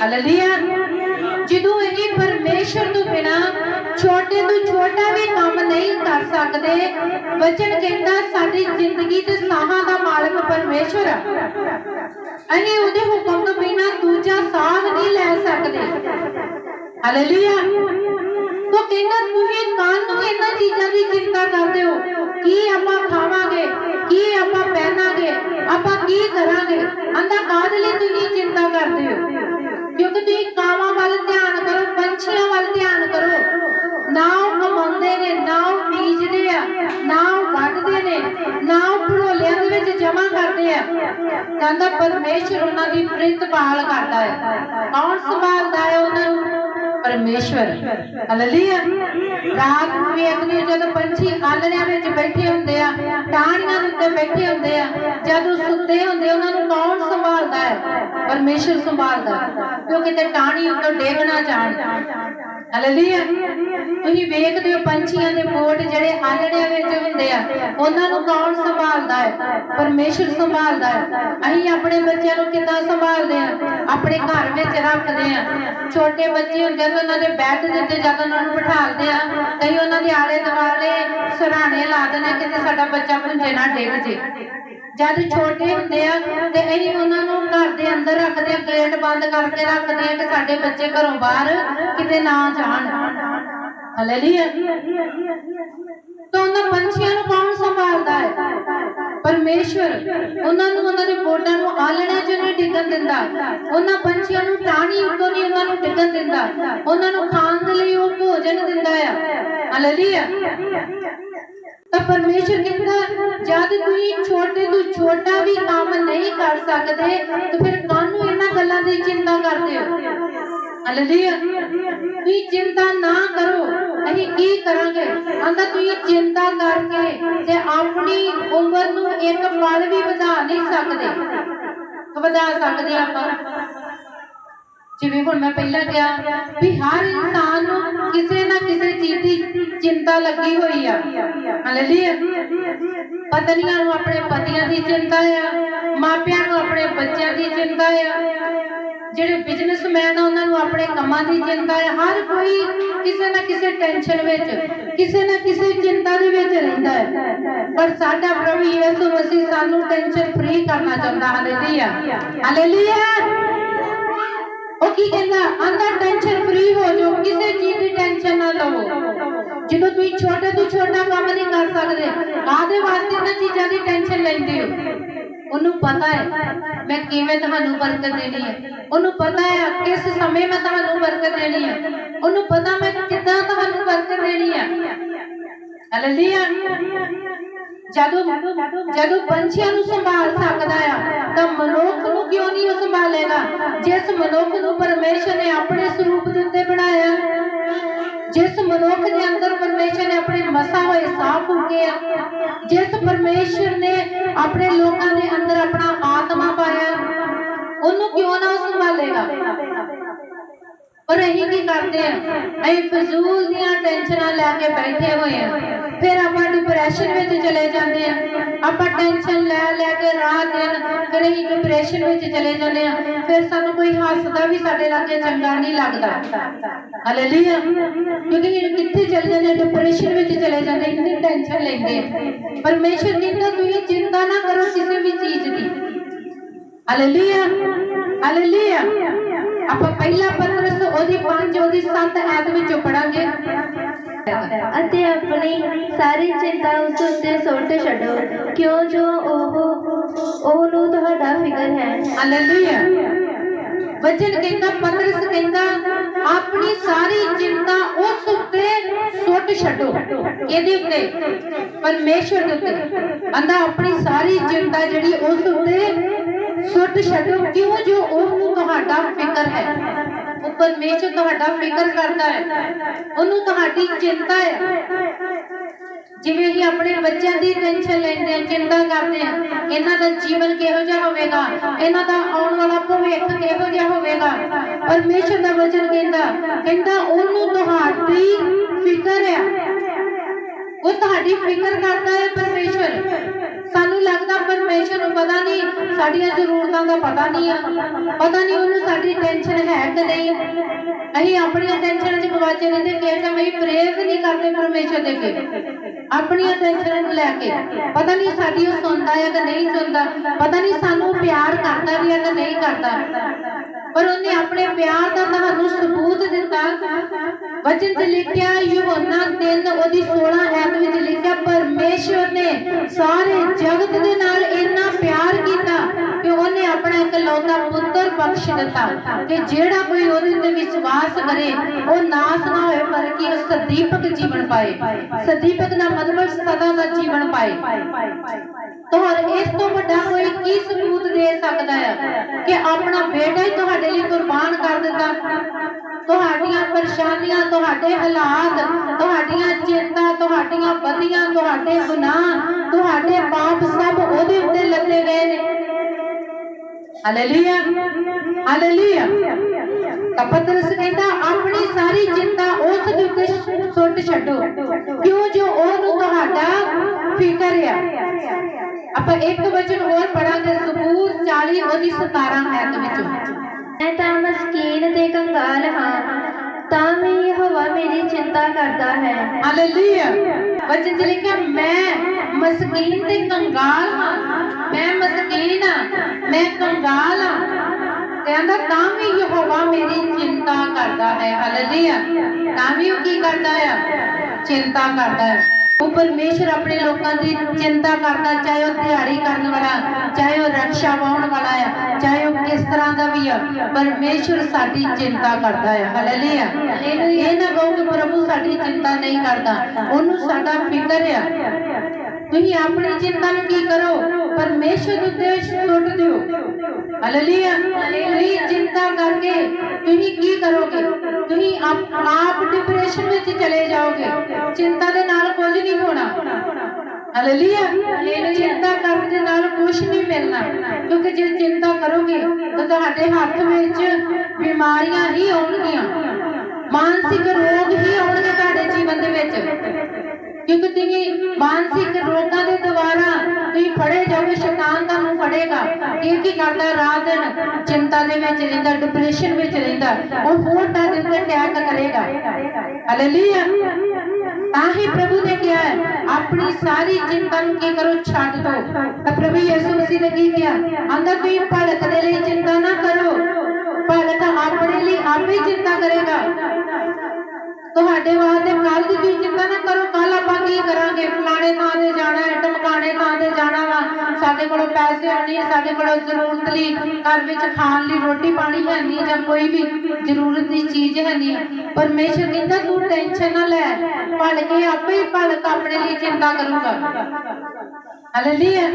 Hallelujah ਜਦੋਂ ਇਹ ਪਰਮੇਸ਼ਰ ਤੋਂ ਬਿਨਾ ਛੋਟੇ ਤੋਂ ਛੋਟਾ ਵੀ ਕੰਮ ਨਹੀਂ ਕਰ ਸਕਦੇ, ਵਚਨ ਕਹਿੰਦਾ ਸਾਡੀ ਜ਼ਿੰਦਗੀ ਤੇ ਸਾਹਾਂ ਦਾ ਮਾਲਕ ਪਰਮੇਸ਼ਰ ਆ। ਅਸੀਂ ਉਹਦੇ ਹੁਕਮ ਤੋਂ ਬਿਨਾ ਦੂਜਾ ਸਾਹ ਨਹੀਂ ਲੈ ਸਕਦੇ। ਹਾਲੇਲੂਇਆ ਤੋ ਕਹਿੰਦਾ ਤੁਸੀਂ ਕੱਲ ਨੂੰ ਇਹਨਾਂ ਚੀਜ਼ਾਂ ਦੀ ਚਿੰਤਾ ਕਰਦੇ ਹੋ। ਕੀ ਆਪਾਂ ਖਾਵਾਂਗੇ? ਕੀ ਆਪਾਂ ਪਹਿਨਾਂਗੇ? ਆਪਾਂ ਕੀ ਕਰਾਂਗੇ? ਅੰਦਾ ਕਾਹਦੇ ਲਈ ਤੁਸੀਂ ਚਿੰਤਾ ਕਰਦੇ ਹੋ? ਕਿਉਂਕਿ ਤੁਸੀਂ ਕਾਵਾਂ ਵੱਲ ਧਿਆਨ ਕਰੋ, ਪੰਛੀਆਂ ਵੱਲ ਧਿਆਨ ਕਰੋ। ਨਾ ਕਮਾਉਂਦੇ ਨੇ ਨਾ ਬੀਜਦੇ ਆ ਨਾ ਉਹ ਵੱਢਦੇ ਨੇ ਨਾ ਉਹ ਭੜੋਲਿਆਂ ਦੇ ਵਿੱਚ ਜਮਾ ਕਰਦੇ ਆ। ਕਹਿੰਦਾ ਪਰਮੇਸ਼ਰ ਉਹਨਾਂ ਦੀ ਪ੍ਰਿਤਪਾਲ ਕਰਦਾ ਹੈ। ਕੌਣ ਸੰਭਾਲਦਾ ਹੈ ਉਹਨਾਂ ਨੂੰ? ਪਰਮੇਸ਼ਵਰ। ਹਾਲੇਲੂਇਆ। ਰਾਤ ਨੂੰ ਵੇਖਦੇ ਜਦੋਂ ਪੰਛੀ ਆਲਣਿਆਂ ਵਿੱਚ ਬੈਠੇ ਹੁੰਦੇ ਆ, ਟਾਹਣੀਆਂ ਦੇ ਉੱਤੇ ਬੈਠੇ ਹੁੰਦੇ ਆ। ਜਦੋਂ ਸੁੱਤੇ ਹੁੰਦੇ, ਉਹਨਾਂ ਨੂੰ ਕੌਣ ਸੰਭਾਲਦਾ ਹੈ? ਪਰਮੇਸ਼ਰ ਸੰਭਾਲਦਾ ਹੈ, ਕਿਉਂਕਿ ਟਾਹਣੀ ਉੱਤੋਂ ਡੇਗ ਨਾ ਜਾਣ। ਹਾਲੇਲੂਇਆ ਤੁਸੀਂ ਵੇਖਦੇ ਹੋ ਪੰਛੀਆਂ ਦੇ ਬੋਟ ਜਿਹੜੇ ਆਲੜਿਆਂ ਵਿੱਚ ਹੁੰਦੇ ਆ, ਉਹਨਾਂ ਨੂੰ ਕੌਣ ਸੰਭਾਲਦਾ ਹੈ? ਪਰਮੇਸ਼ਰ ਸੰਭਾਲਦਾ ਹੈ। ਅਸੀਂ ਆਪਣੇ ਬੱਚਿਆਂ ਨੂੰ ਕਿੱਦਾਂ ਸੰਭਾਲਦੇ ਆ ਆਪਣੇ ਘਰ ਵਿੱਚ ਰੱਖਦੇ ਆ। ਛੋਟੇ ਬੱਚੇ ਹੁੰਦੇ ਆ ਉਹਨਾਂ ਦੇ ਬੈੱਡ ਦੇ ਉੱਤੇ ਜਦ ਉਹਨਾਂ ਨੂੰ ਬਿਠਾਲਦੇ ਆ, ਕਈ ਉਹਨਾਂ ਦੇ ਆਲੇ ਦੁਆਲੇ ਸਰਾਣੇ ਲਾ ਦਿੰਦੇ ਕਿਤੇ ਸਾਡਾ ਬੱਚਾ ਭੁੰਜੇ ਨਾ ਡਿੱਗ ਜੇ। ਜਦ ਛੋਟੇ ਹੁੰਦੇ ਆ ਤੇ ਅਸੀਂ ਉਹਨਾਂ ਨੂੰ ਘਰ ਦੇ ਅੰਦਰ ਰੱਖਦੇ ਆ ਗੇਟ ਬੰਦ ਕਰਕੇ ਰੱਖਦੇ ਆ ਕਿ ਸਾਡੇ ਬੱਚੇ ਘਰੋਂ ਬਾਹਰ ਕਿਤੇ ਨਾ ਜਾਣ। ਹਾਲੇਲੂਇਆ ਤਾਂ ਉਹਨਾਂ ਪੰਛੀਆਂ ਨੂੰ ਕੌਣ ਸੰਭਾਲਦਾ ਹੈ? ਪਰਮੇਸ਼ਵਰ, ਉਹਨਾਂ ਨੂੰ ਉਹਨਾਂ ਦੇ ਬੋਟਾਂ ਨੂੰ ਆਲਣਿਆਂ 'ਚ ਨਹੀਂ ਡਿੱਗਣ ਦਿੰਦਾ। ਉਹਨਾਂ ਪੰਛੀਆਂ ਨੂੰ ਟਾਹਣੀ ਉੱਤੋਂ ਨਹੀਂ ਉਹਨਾਂ ਨੂੰ ਡਿੱਗਣ ਦਿੰਦਾ। ਉਹਨਾਂ ਨੂੰ ਖਾਣ ਦੇ ਲਈ ਉਹ ਭੋਜਨ ਦਿੰਦਾ ਆ। ਹਾਲੇਲੂਇਆ ਤਾਂ ਪਰਮੇਸ਼ਰ ਕਹਿੰਦਾ ਜਦ ਤੁਸੀਂ ਛੋਟੇ ਤੋਂ ਛੋਟਾ ਵੀ ਕੰਮ ਨਹੀਂ ਕਰ ਸਕਦੇ, ਤਾਂ ਫਿਰ ਕਾਹਨੂੰ ਇਹਨਾਂ ਗੱਲਾਂ ਦੀ ਚਿੰਤਾ ਕਰਦੇ ਹੋ? ਹਾਲੇਲੂਇਆ ਤੁਸੀਂ ਚਿੰਤਾ ਨਾ ਕਰੋ। ਅਸੀਂ ਕੀ ਕਰਾਂਗੇ? ਆਂਦਾ ਤੁਸੀਂ ਚਿੰਤਾ ਕਰਕੇ ਤੇ ਆਪਣੀ ਉਮਰ ਨੂੰ ਇੱਕ ਪਲ ਵੀ ਵਧਾ ਨਹੀਂ ਸਕਦੇ। ਵਧਾ ਸਕਦੇ ਆਪਾਂ। ਜਿਵੇਂ ਹੁਣ ਮੈਂ ਪਹਿਲਾਂ ਕਿਹਾ ਵੀ ਹਰ ਇਨਸਾਨ ਨੂੰ ਕਿਸੇ ਨਾ ਕਿਸੇ ਚੀਜ਼ ਦੀ ਚਿੰਤਾ ਲੱਗੀ ਹੋਈ ਆ। ਹਾਲੇਲੂਇਆ ਪਤਨੀਆਂ ਨੂੰ ਆਪਣੇ ਪਤੀਆਂ ਦੀ ਚਿੰਤਾ ਆ, ਮਾਪਿਆਂ ਨੂੰ ਆਪਣੇ ਬੱਚਿਆਂ ਦੀ ਚਿੰਤਾ ਆ। ਬਿਜ਼ਨਸਮੈਨ ਆ ਉਹਨਾਂ ਨੂੰ ਆਪਣੇ ਕੰਮਾਂ ਦੀ ਚਿੰਤਾ ਹੈ, ਹਰ ਕੋਈ ਕਿਸੇ ਨਾ ਕਿਸੇ ਟੈਨਸ਼ਨ ਵਿੱਚ, ਕਿਸੇ ਨਾ ਕਿਸੇ ਚਿੰਤਾ ਦੇ ਵਿੱਚ ਰਹਿੰਦਾ ਹੈ। ਪਰ ਸਾਡਾ ਪ੍ਰਭੂ ਯਿਸੂ ਮਸੀਹ ਸਾਨੂੰ ਟੈਨਸ਼ਨ ਫ੍ਰੀ ਕਰਨਾ ਚਾਹੁੰਦਾ ਹਾਲੇਲੂਇਆ ਹਾਲੇਲੂਇਆ ਉਹ ਕੀ ਕਹਿੰਦਾ? ਅੰਦਰ ਟੈਨਸ਼ਨ ਫ੍ਰੀ ਹੋ ਜਾਓ, ਕਿਸੇ ਚੀਜ਼ ਦੀ ਟੈਨਸ਼ਨ ਨਾ ਲਵੋ। ਜਦੋਂ ਤੁਸੀਂ ਛੋਟੇ ਤੋਂ ਛੋਟਾ ਕੰਮ ਨਹੀਂ ਕਰ ਸਕਦੇ ਕਾਹਦੇ ਵਾਸਤੇ ਇਹਨਾਂ ਚੀਜ਼ਾਂ ਦੀ ਟੈਨਸ਼ਨ ਲੈਂਦੇ ਹੋ। ਉਹਨੂੰ ਪਤਾ ਹੈ ਮੈਂ ਕਿਵੇਂ ਤੁਹਾਨੂੰ ਬਰਕਤ ਦੇਣੀ ਹੈ। ਉਹਨੂੰ ਪਤਾ ਹੈ ਕਿਸ ਸਮੇਂ ਮੈਂ ਤੁਹਾਨੂੰ ਬਰਕਤ ਦੇਣੀ ਹੈ। ਉਹਨੂੰ ਪਤਾ ਮੈਂ ਕਿੱਦਾਂ ਤੁਹਾਨੂੰ ਬਰਕਤ ਦੇਣੀ ਹੈ। ਹਾਲੇਲੂਇਆ ਜਦੋਂ ਜਦੋਂ ਪੰਛੀਆਂ ਨੂੰ ਸੰਭਾਲ ਸਕਦਾ ਆ, ਤਾਂ ਮਨੁੱਖ ਨੂੰ ਕਿਉਂ ਨਹੀਂ ਉਹ ਸੰਭਾਲੇਗਾ? ਜਿਸ ਮਨੁੱਖ ਨੂੰ ਪਰਮੇਸ਼ਰ ਨੇ ਆਪਣੇ ਸਰੂਪ ਦੇ ਉੱਤੇ ਬਣਾਇਆ, ਜਿਸ ਮਨੁੱਖ ਦੇ ਅੰਦਰ ਪਰਮੇਸ਼ਰ ਨੇ ਆਪਣੇ ਮਸਾ ਹੋਏ ਸਾਹ ਫੂਕੇ ਆ ਜਿਸ ਪਰਮੇਸ਼ਰ ਨੇ ਆਪਣੇ ਲੋਕਾਂ ਦੇ ਅੰਦਰ ਆਪਣਾ ਆਤਮਾ ਪਾਇਆ, ਉਹਨੂੰ ਕਿਉਂ ਨਾ ਸੰਭਾਲੇਗਾ? ਪਰ ਅਸੀਂ ਕੀ ਕਰਦੇ ਆ ਅਸੀਂ ਫਜ਼ੂਲ ਦੀਆਂ ਟੈਨਸ਼ਨਾਂ ਲੈ ਕੇ ਬੈਠੇ ਹੋਏ ਆ ਫਿਰ ਆਪਾਂ ਡਿਪਰੈਸ਼ਨ ਵਿੱਚ ਚਲੇ ਜਾਂਦੇ ਆ ਆਪਾਂ ਟੈਨਸ਼ਨ ਲੈ ਲੈ ਕੇ ਰਾਤ ਦਿਨ ਫਿਰ ਅਸੀਂ ਡਿਪਰੈਸ਼ਨ ਵਿੱਚ ਚਲੇ ਜਾਂਦੇ ਆ ਫਿਰ ਸਾਨੂੰ ਕੋਈ ਹੱਸਦਾ ਵੀ ਸਾਡੇ ਲਾਗੇ ਚੰਗਾ ਨਹੀਂ ਲੱਗਦਾ। ਹਾਲੇਲੂਇਆ ਕਿਉਂਕਿ ਇਹ ਕਿੱਥੇ ਚਲੇ ਜਾਂਦੇ ਡਿਪਰੈਸ਼ਨ ਵਿੱਚ ਚਲੇ ਜਾਂਦੇ ਇੰਨੀ ਟੈਨਸ਼ਨ ਲੈਂਦੇ ਆ। ਪਰਮੇਸ਼ਰ ਕਹਿੰਦਾ ਤੁਸੀਂ ਚਿੰਤਾ ਨਾ ਕਰੋ ਕਿਸੇ ਵੀ ਚੀਜ਼ ਦੀ। ਹਾਲੇਲੂਇਆ ਹਾਲੇਲੂਇਆ ਆਪਾਂ ਪਹਿਲਾ ਪਤਰਸ ਉਹਦੀ 5 ਉਹਦੀ 7 ਐਤ ਵਿੱਚੋਂ ਪੜਾਂਗੇ। ਅਤੇ ਆਪਣੀ ਸਾਰੀ ਚਿੰਤਾ ਉਸ ਉੱਤੇ ਸੁੱਟ ਛੱਡੋ ਕਿਉਂ ਜੋ ਉਹ ਉਹਨੂੰ ਤੁਹਾਡਾ ਫਿਕਰ ਹੈ। ਹਾਲੇਲੂਇਆ ਵਚਨ ਕਹਿੰਦਾ ਪਤਰਸ ਕਹਿੰਦਾ ਆਪਣੀ ਸਾਰੀ ਚਿੰਤਾ ਉਸ ਉੱਤੇ ਸੁੱਟ ਛੱਡੋ, ਇਹਦੇ ਉੱਤੇ। ਪਰਮੇਸ਼ਰ ਦੇ ਉੱਤੇ। ਅੰਦਾ ਆਪਣੀ ਸਾਰੀ ਚਿੰਤਾ ਜਿਹੜੀ ਉਸ ਉੱਤੇ ਸੁੱਟ ਛੱਡੋ, ਕਿਉਂ ਜੋ ਉਹਨੂੰ ਤੁਹਾਡਾ ਫਿਕਰ ਹੈ? ਉਹ ਪਰਮੇਸ਼ਰ ਤੁਹਾਡਾ ਫਿਕਰ ਕਰਦਾ ਹੈ। ਉਹਨੂੰ ਤੁਹਾਡੀ ਚਿੰਤਾ ਹੈ। ਜਿਵੇਂ ਹੀ ਆਪਣੇ ਬੱਚਿਆਂ ਦੀ ਟੈਨਸ਼ਨ ਲੈਂਦੇ ਆ ਚਿੰਤਾ ਕਰਦੇ ਆ ਇਹਨਾਂ ਦਾ ਜੀਵਨ ਕਿਹੋ ਜਿਹਾ ਹੋਵੇਗਾ? ਇਹਨਾਂ ਦਾ ਆਉਣ ਵਾਲਾ ਭਵਿੱਖ ਕਿਹੋ ਜਿਹਾ ਹੋਵੇਗਾ? ਪਰਮੇਸ਼ਰ ਦਾ ਵਚਨ ਕਹਿੰਦਾ ਕਹਿੰਦਾ ਉਹਨੂੰ ਤੁਹਾਡੀ ਫਿਕਰ ਹੈ ਉਹ ਤੁਹਾਡੀ ਫਿਕਰ ਕਰਦਾ ਹੈ ਪਰਮੇਸ਼ਰ। ਸਾਨੂੰ ਲੱਗਦਾ ਪਰਮੇਸ਼ਰ ਨੂੰ ਪਤਾ ਨਹੀਂ, ਸਾਡੀਆਂ ਜ਼ਰੂਰਤਾਂ ਦਾ ਪਤਾ ਨਹੀਂ ਆ। ਪਤਾ ਨਹੀਂ ਉਹਨੂੰ ਸਾਡੀ ਟੈਨਸ਼ਨ ਹੈ ਕਿ ਨਹੀਂ। ਅਸੀਂ ਆਪਣੀਆਂ ਟੈਨਸ਼ਨ 'ਚ ਗਵਾਚੇ ਰਹਿੰਦੇ ਕਿ ਟਾਈਮ ਪ੍ਰੇਅਰ ਨਹੀਂ ਕਰਦੇ ਪਰਮੇਸ਼ਰ ਦੇ ਅੱਗੇ। ਆਪਣੀਆਂ ਟੈਨਸ਼ਨਾਂ ਨੂੰ ਲੈ ਕੇ। ਪਤਾ ਨਹੀਂ ਸਾਡੀ ਉਹ ਸੁਣਦਾ ਹੈ ਕਿ ਨਹੀਂ ਸੁਣਦਾ। ਪਤਾ ਨਹੀਂ ਸਾਨੂੰ ਪਿਆਰ ਕਰਦਾ ਵੀ ਹੈ ਕਿ ਨਹੀਂ ਕਰਦਾ। ਪਰ ਉਹਨੇ ਆਪਣੇ ਪਿਆਰ ਦਾ ਤੁਹਾਨੂੰ ਸਬੂਤ ਦਿੱਤਾ। ਵਚਨ 'ਚ ਲਿਖਿਆ, ਯੋਹਨਾ 3 ਉਹਦੀ 16 ਐਤ ਵਿੱਚ ਲਿਖਿਆ, ਪਰਮੇਸ਼ਵਰ ਨੇ ਸਾਰੇ ਜਗਤ ਦੇ ਨਾਲ ਇੰਨਾ ਪਿਆਰ ਕੀਤਾ ਆਪਣਾ ਪੁੱਤਰ ਬਖਸ਼ ਦਿੱਤਾ ਕਿ ਜਿਹੜਾ ਕੋਈ ਉਹਦੇ ਤੇ ਵਿਸ਼ਵਾਸ ਕਰੇ, ਉਹ ਨਾਸ ਨਾ ਹੋਏ, ਪਰ ਕਿ ਉਹ ਸਦੀਪਕ ਜੀਵਨ ਪਾਏ? ਸਦੀਪਕ ਦਾ ਮਤਲਬ ਸਦਾ ਦਾ ਜੀਵਨ ਪਾਏ। ਤੁਹਾਰ ਇਸ ਤੋਂ ਵੱਡਾ ਕੋਈ ਕੀ ਸਬੂਤ ਦੇ ਸਕਦਾ ਹੈ ਕਿ ਆਪਣਾ ਬੇਟਾ ਹੀ ਤੁਹਾਡੇ ਲਈ ਕੁਰਬਾਨ ਕਰ ਦਿੱਤਾ। ਤੁਹਾਡੀਆਂ ਪਰੇਸ਼ਾਨੀਆਂ, ਤੁਹਾਡੇ ਹਾਲਾਤ, ਤੁਹਾਡੀਆਂ ਚਿੰਤਾ, ਤੁਹਾਡੀਆਂ ਬਦੀਆਂ ਤੁਹਾਡੇ ਗੁਨਾਹ, ਤੁਹਾਡੇ ਪਾਪ ਸਭ ਉਹਦੇ ਉੱਤੇ ਲੱਦੇ ਗਏ ਨੇ। ਹਾਲੇਲੂਇਆ ਹਾਲੇਲੂਇਆ ਤਾਂ ਪਤਰਸ ਕਹਿੰਦਾ, ਆਪਣੀ ਸਾਰੀ ਚਿੰਤਾ ਉਸ ਦੇ ਉੱਤੇ ਸੁੱਟ ਛੱਡੋ। ਕਿਉਂ ਜੋ ਉਹਨੂੰ ਤੁਹਾਡਾ ਫਿਕਰ ਆ? ਆਪਾਂ ਇੱਕ ਵਚਨ ਹੋਰ ਪੜਾਂਗੇ ਜ਼ਬੂਰ 40 ਉਹਦੀ 17 ਐਤ ਵਿੱਚੋਂ। ਮੈਂ ਤਾਂ ਮਸਕੀਨ ਤੇ ਕੰਗਾਲ ਹਾਂ। ਤਾਂ ਵੀ ਯਹੋਵਾ ਮੇਰੀ ਚਿੰਤਾ ਕਰਦਾ ਹੈ। ਹਾਲੇਲੂਇਆ ਵਚਨ ਚ ਲਿਖਿਆ, ਮੈਂ ਮਸਕੀਨ ਤੇ ਕੰਗਾਲ ਹਾਂ। ਮੈਂ ਮਸਕੀਨ ਆ ਮੈਂ ਕੰਗਾਲ ਆ ਤੇ ਤਾਂ ਵੀ ਯਹੋਵਾ ਮੇਰੀ ਚਿੰਤਾ ਕਰਦਾ ਹੈ। ਹਾਲੇਲੂਇਆ ਤਾਂ ਵੀ ਉਹ ਕੀ ਕਰਦਾ ਆ? ਚਿੰਤਾ ਕਰਦਾ ਹੈ। ਉਹ ਪਰਮੇਸ਼ਰ ਆਪਣੇ ਲੋਕਾਂ ਦੀ ਚਿੰਤਾ ਕਰਦਾ, ਚਾਹੇ ਉਹ ਦਿਹਾੜੀ ਕਰਨ ਵਾਲਾ, ਚਾਹੇ ਉਹ ਰਕਸ਼ਾ ਵਾਹਣ ਵਾਲਾ ਆ, ਚਾਹੇ ਤਰ੍ਹਾਂ ਦਾ ਵੀ ਆ ਪਰਮੇਸ਼ਰ ਸਾਡੀ ਚਿੰਤਾ ਕਰਦਾ ਹੈ ਹਾਲੇਲੂਇਆ। ਇਹ ਨਾ ਕਹੋ ਕਿ ਪ੍ਰਭੂ ਸਾਡੀ ਚਿੰਤਾ ਨਹੀਂ ਕਰਦਾ। ਉਹਨੂੰ ਸਾਡਾ ਫਿਕਰ ਆ। ਤੁਸੀਂ ਆਪਣੀ ਚਿੰਤਾ ਨੂੰ ਕੀ ਕਰੋ? ਪਰਮੇਸ਼ਰ ਉੱਤੇ ਸੁੱਟ ਦਿਓ। ਹਾਲੇਲੂਇਆ। ਤੁਸੀਂ ਚਿੰਤਾ ਕਰਕੇ ਤੁਸੀਂ ਕੀ ਕਰੋਗੇ? ਤੁਸੀਂ ਆਪ ਡਿਪਰੈਸ਼ਨ ਵਿੱਚ ਚਲੇ ਜਾਓਗੇ। ਚਿੰਤਾ ਦੇ ਨਾਲ ਕੁਝ ਨਹੀਂ ਹੋਣਾ। ਹਾਲੇਲੂਇਆ ਚਿੰਤਾ ਕਰਨ ਦੇ ਨਾਲ ਕੁਝ ਨਹੀਂ ਮਿਲਣਾ। ਕਿਉਂਕਿ ਜੇ ਚਿੰਤਾ ਕਰੋਗੇ ਤਾਂ ਤੁਹਾਡੇ ਹੱਥ ਵਿੱਚ ਬਿਮਾਰੀਆਂ ਹੀ ਆਉਣਗੀਆਂ। ਮਾਨਸਿਕ ਰੋਗ ਹੀ ਆਉਣਗੇ ਤੁਹਾਡੇ ਜੀਵਨ ਦੇ ਵਿੱਚ। ਕਿਉਂਕਿ ਤੁਸੀਂ ਮਾਨਸਿਕ ਰੋਗਾਂ ਦੇ ਦੁਆਰਾ ਤੁਸੀਂ ਫੜੇ ਜਾਓਗੇ ਸ਼ੈਤਾਨ ਤੁਹਾਨੂੰ ਫੜੇਗਾ। ਇਹ ਕੀ ਕਰਦਾ ਰਾਤ ਦਿਨ ਚਿੰਤਾ ਦੇ ਵਿੱਚ ਰਹਿੰਦਾ ਡਿਪਰੈਸ਼ਨ ਵਿੱਚ ਰਹਿੰਦਾ। ਉਹ ਹੋਰ ਤੁਹਾਡੇ ਉੱਤੇ ਅਟੈਕ ਕਰੇਗਾ। ਹਾਲੇਲੂਇਆ। ਤਾਂ ਹੀ ਪ੍ਰਭੂ ਨੇ ਕਿਹਾ ਆਪਣੀ ਸਾਰੀ ਚਿੰਤਾ ਕੀ ਕਰੋ ਛੱਡ ਦਿਓ ਤਾਂ ਪ੍ਰਭੂ ਯਿਸੂ ਮਸੀਹ ਨੇ ਕੀ ਕਿਹਾ ਅੰਦਰ ਤੁਸੀਂ ਭੜਕ ਦੇ ਲਈ ਚਿੰਤਾ ਨਾ ਕਰੋ ਭੜਕ ਆਪਣੇ ਲਈ ਆਪੇ ਚਿੰਤਾ ਕਰੇਗਾ ਤੁਹਾਡੇ ਵਾਸਤੇ ਕੱਲ ਦੀ ਤੁਸੀਂ ਚਿੰਤਾ ਨਾ ਕਰੋ। ਕੱਲ ਆਪਾਂ ਕੀ ਕਰਾਂਗੇ? ਫਲਾਣੇ ਥਾਂ ਤੇ ਜਾਣਾ ਹੈ ਟਮਕਾਣੇ ਥਾਂ ਤੇ ਜਾਣਾ ਵਾ ਸਾਡੇ ਕੋਲ ਪੈਸੇ ਨਹੀਂ, ਸਾਡੇ ਕੋਲ ਜ਼ਰੂਰਤ ਲਈ ਘਰ ਵਿੱਚ ਖਾਣ ਲਈ ਰੋਟੀ ਪਾਣੀ ਹੈ ਨਹੀਂ ਜਾਂ ਕੋਈ ਵੀ ਜ਼ਰੂਰਤ ਦੀ ਚੀਜ਼ ਹੈ ਨਹੀਂ। ਪਰਮੇਸ਼ਰ ਕਹਿੰਦਾ ਤੂੰ ਟੈਨਸ਼ਨ ਨਾ ਲੈ ਭੜ ਕੇ ਆਪੇ ਹੀ ਭੜਕ ਆਪਣੇ ਲਈ ਚਿੰਤਾ ਕਰੂਗਾ। ਹਾਲੇਲੂਇਆ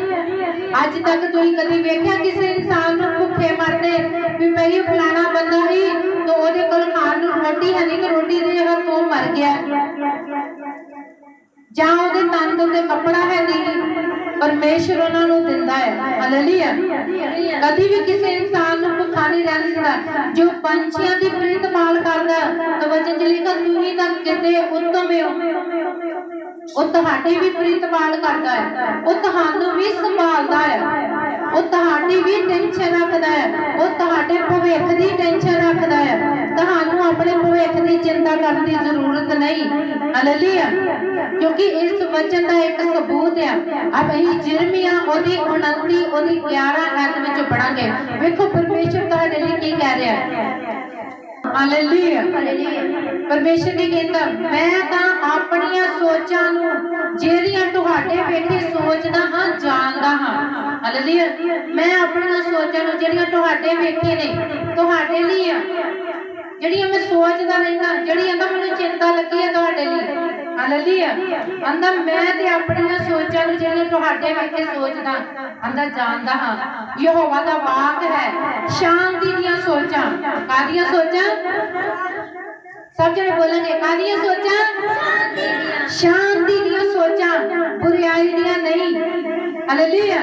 ਅੱਜ ਤੱਕ ਤੁਸੀਂ ਕਦੀ ਵੇਖਿਆ ਕਿਸੇ ਇਨਸਾਨ ਨੂੰ ਭੁੱਖੇ ਮਰਦੇ ਵੀ ਮੇਰੀ ਫਲਾਣਾ ਬੰਦਾ ਹੀ ਤੇ ਉਹਦੇ ਕੋਲ ਖਾਣ ਨੂੰ ਰੋਟੀ ਹੈ ਨਹੀਂ ਕਿ ਰੋਟੀ ਦੀ ਜਗ੍ਹਾ ਤੋਂ ਮਰ ਗਿਆ। ਜਾਂ ਉਹਦੇ ਤਨ ਦੇ ਉੱਤੇ ਕੱਪੜਾ ਹੈ ਨਹੀਂ ਪਰਮੇਸ਼ਰ ਉਹਨਾਂ ਨੂੰ ਦਿੰਦਾ ਹੈ। ਹਾਲੇਲੂਇਆ ਕਦੀ ਵੀ ਕਿਸੇ ਇਨਸਾਨ ਨੂੰ ਭੁੱਖਾ ਨਹੀਂ ਰਹਿਣ ਦਿੰਦਾ। ਜੋ ਪੰਛੀਆਂ ਦੀ ਪ੍ਰੀਤ ਪਾਲ ਕਰਦਾ ਤਾਂ ਵਚਨ ਚ ਲਿਖਿਆ ਤੁਸੀਂ ਤਾਂ ਕਿਤੇ ਉੱਤਮ ਹੋ। ਉਹ ਤੁਹਾਡੀ ਵੀ ਪ੍ਰੀਤਪਾਲ ਕਰਦਾ ਹੈ। ਉਹ ਤੁਹਾਨੂੰ ਵੀ ਸੰਭਾਲਦਾ ਹੈ। ਉਹ ਤੁਹਾਡੀ ਵੀ ਟੈਨਸ਼ਨ ਰੱਖਦਾ ਹੈ। ਉਹ ਤੁਹਾਡੇ ਭਵਿੱਖ ਦੀ ਟੈਨਸ਼ਨ ਰੱਖਦਾ ਹੈ। ਤੁਹਾਨੂੰ ਆਪਣੇ ਭਵਿੱਖ ਦੀ ਚਿੰਤਾ ਕਰਨ ਦੀ ਜ਼ਰੂਰਤ ਨਹੀਂ। ਹਾਲੇਲੂਇਆ ਕਿਉਂਕਿ ਇਸ ਵਚਨ ਦਾ ਇੱਕ ਸਬੂਤ ਹੈ ਆਪ ਅਸੀਂ ਜਿਰਮੀਆ, ਉਹਦੀ 29 ਉਹਦੀ 11 ਐਤ ਵਿੱਚ ਪੜਾਂਗੇ ਵੇਖੋ, ਪਰਮੇਸ਼ਰ ਤੁਹਾਡੇ ਲਈ ਕੀ ਕਹਿ ਰਿਹਾ ਹੈ। ਹਾਲੇਲੂਇਆ ਪਰਮੇਸ਼ਰ ਨੇ ਕਹਿੰਦਾ ਮੈਂ ਤਾਂ ਆਪਣੀਆਂ ਸੋਚਾਂ ਨੂੰ, ਜਿਹੜੀਆਂ ਤੁਹਾਡੇ ਵੇਖੇ ਸੋਚਦਾ ਹਾਂ, ਜਾਣਦਾ ਹਾਂ। ਹਾਲੇਲੂਇਆ ਮੈਂ ਆਪਣੀਆਂ ਸੋਚਾਂ ਨੂੰ, ਜਿਹੜੀਆਂ ਤੁਹਾਡੇ ਵੇਖੇ ਨੇ, ਤੁਹਾਡੇ ਲਈ ਆ। ਜਿਹੜੀਆਂ ਮੈਂ ਸੋਚਦਾ ਰਹਿੰਦਾ, ਜਿਹੜੀਆਂ ਆਂਦਾ ਮੈਨੂੰ ਚਿੰਤਾ ਲੱਗੀ ਹੈ ਤੁਹਾਡੇ ਲਈ। ਹਾਲੇਲੂਇਆ ਆਂਦਾ ਮੈਂ ਤੇ ਆਪਣੀਆਂ ਸੋਚਾਂ ਨੂੰ ਜਿਹੜੀਆਂ ਤੁਹਾਡੇ ਵੇਖੇ ਸੋਚਦਾ ਆਂਦਾ ਜਾਣਦਾ ਹਾਂ। ਯਹੋਵਾ ਦਾ ਵਾਕ ਹੈ, ਸ਼ਾਂਤੀ ਦੀਆਂ ਸੋਚਾਂ। ਕਾਦੀਆਂ ਸੋਚਾਂ? ਸਭ ਜਣੇ ਬੋਲਾਂਗੇ ਕਾਦੀਆਂ ਸੋਚਾਂ? ਸ਼ਾਂਤੀ ਦੀਆਂ ਸੋਚਾਂ। ਬੁਰੀਾਈ ਦੀਆਂ ਨਹੀਂ। ਹਾਲੇਲੂਇਆ